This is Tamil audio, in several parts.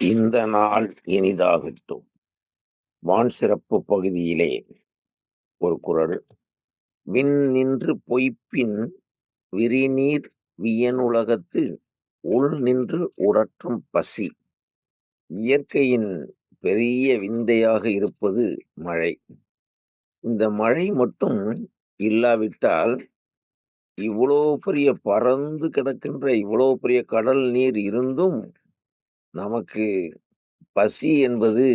இந்த நாள் இனிதாகட்டும். வான் சிறப்பு பகுதியிலே ஒரு குரல். விண் நின்று பொய்ப்பின் விரிநீர் வியனுலகத்து உள் நின்று உரற்றும் பசி. இயற்கையின் பெரிய விந்தையாக இருப்பது மழை. இந்த மழை மட்டும் இல்லாவிட்டால் இவ்வளோ பெரிய பறந்து கிடக்கின்ற இவ்வளோ பெரிய கடல் நீர் இருந்தும் நமக்கு பசி என்பது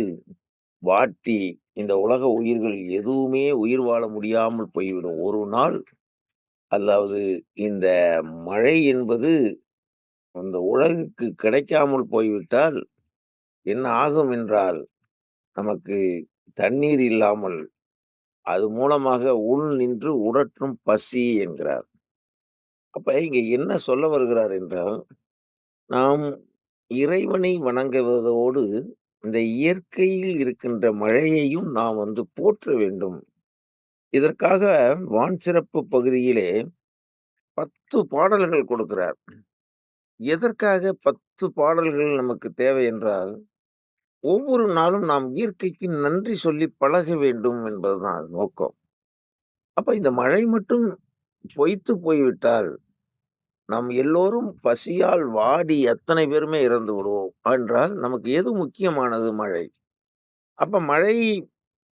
வாட்டி இந்த உலக உயிர்கள் எதுவுமே உயிர் வாழ முடியாமல் போய்விடும். ஒரு நாள் அதாவது இந்த மழை என்பது அந்த உலகுக்கு கிடைக்காமல் போய்விட்டால் என்ன ஆகும் என்றால் நமக்கு தண்ணீர் இல்லாமல் அது மூலமாக உள் நின்று உடற்றும் பசி என்கிறார். அப்ப இங்க என்ன சொல்ல வருகிறார் என்றால் நாம் இறைவனை வணங்குவதோடு இந்த இயற்கையில் இருக்கின்ற மழையையும் நாம் வந்து போற்ற வேண்டும். இதற்காக வான் சிறப்பு பகுதியிலே பத்து பாடல்கள் கொடுக்கிறார். எதற்காக பத்து பாடல்கள் நமக்கு தேவை என்றால் ஒவ்வொரு நாளும் நாம் இயற்கைக்கு நன்றி சொல்லி பழக வேண்டும் என்பதுதான் நோக்கம். அப்ப இந்த மழை மட்டும் பொய்த்து போய்விட்டால் நாம் எல்லோரும் பசியால் வாடி அத்தனை பேருமே இறந்து விடுவோம். என்றால் நமக்கு எது முக்கியமானது மழை? அப்ப மழை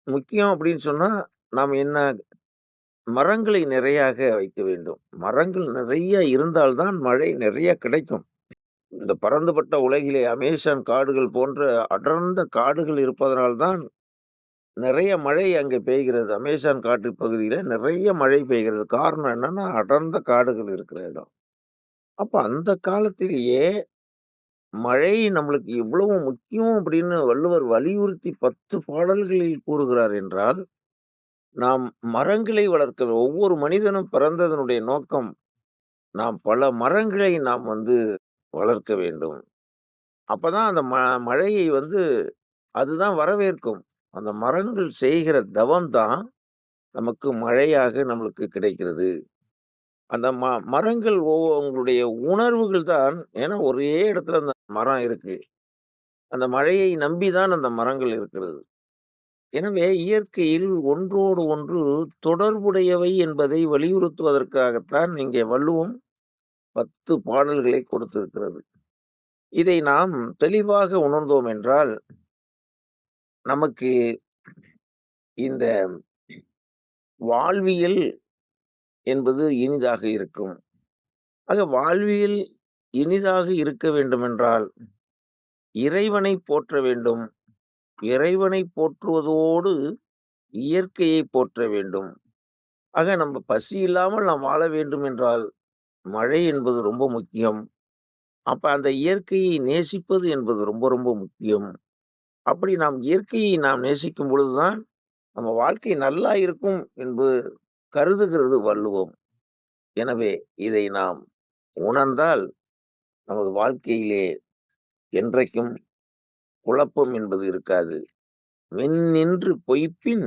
முக்கியம் அப்படின்னு சொன்னா நாம் என்ன மரங்களை நிறையாக வைக்க வேண்டும். மரங்கள் நிறைய இருந்தால்தான் மழை நிறைய கிடைக்கும். இந்த பறந்துபட்ட உலகிலே அமேசான் காடுகள் போன்ற அடர்ந்த காடுகள் இருப்பதனால்தான் நிறைய மழை அங்கே பெய்கிறது. அமேசான் காட்டு பகுதியில் நிறைய மழை பெய்கிறது. காரணம் என்னன்னா அடர்ந்த காடுகள் இருக்கிற இடம். அப்ப அந்த காலத்திலேயே மழை நம்மளுக்கு இவ்வளவு முக்கியம் அப்படின்னு வள்ளுவர் வலியுறுத்தி பத்து பாடல்களில் கூறுகிறார் என்றால் நாம் மரங்களை வளர்க்க ஒவ்வொரு மனிதனும் பிறந்ததனுடைய நோக்கம் நாம் பல மரங்களை நாம் வந்து வளர்க்க வேண்டும். அப்பதான் அந்த ம மழையை வந்து அதுதான் வரவேற்கும். அந்த மரங்கள் செய்கிற தவம் தான் நமக்கு மழையாக நம்மளுக்கு கிடைக்கிறது. அந்த ம மரங்கள் உங்களுடைய உணர்வுகள் தான் ஏன்னா ஒரே இடத்துல அந்த மரம் இருக்கு. அந்த மழையை நம்பி தான் அந்த மரங்கள் இருக்கிறது. எனவே இயற்கையில் ஒன்றோடு ஒன்று தொடர்புடையவை என்பதை வலியுறுத்துவதற்காகத்தான் இங்கே வள்ளுவம் பத்து பாடல்களை கொடுத்திருக்கிறது. இதை நாம் தெளிவாக உணர்ந்தோம் என்றால் நமக்கு இந்த வாழ்வியல் என்பது இனிதாக இருக்கும். ஆக வாழ்வியல் இனிதாக இருக்க வேண்டுமென்றால் இறைவனை போற்ற வேண்டும். இறைவனை போற்றுவதோடு இயற்கையை போற்ற வேண்டும். ஆக நம்ம பசி இல்லாமல் நாம் வாழ வேண்டும் என்றால் மழை என்பது ரொம்ப முக்கியம். அப்ப அந்த இயற்கையை நேசிப்பது என்பது ரொம்ப ரொம்ப முக்கியம். அப்படி நாம் இயற்கையை நாம் நேசிக்கும் பொழுதுதான் நம்ம வாழ்க்கை நல்லா இருக்கும் என்பது கருதுகிறது வள்ளுவம். எனவே இதை நாம் உணர்ந்தால் நமது வாழ்க்கையிலே என்றைக்கும் குழப்பம் என்பது இருக்காது. வெண்ணின்று பொய்ப்பின்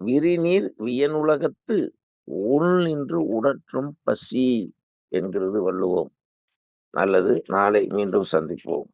விரிநீர் வியனுலகத்து உள் நின்று உடற்றும் பசி என்கிறது வள்ளுவோம். நல்லது. நாளை மீண்டும் சந்திப்போம்.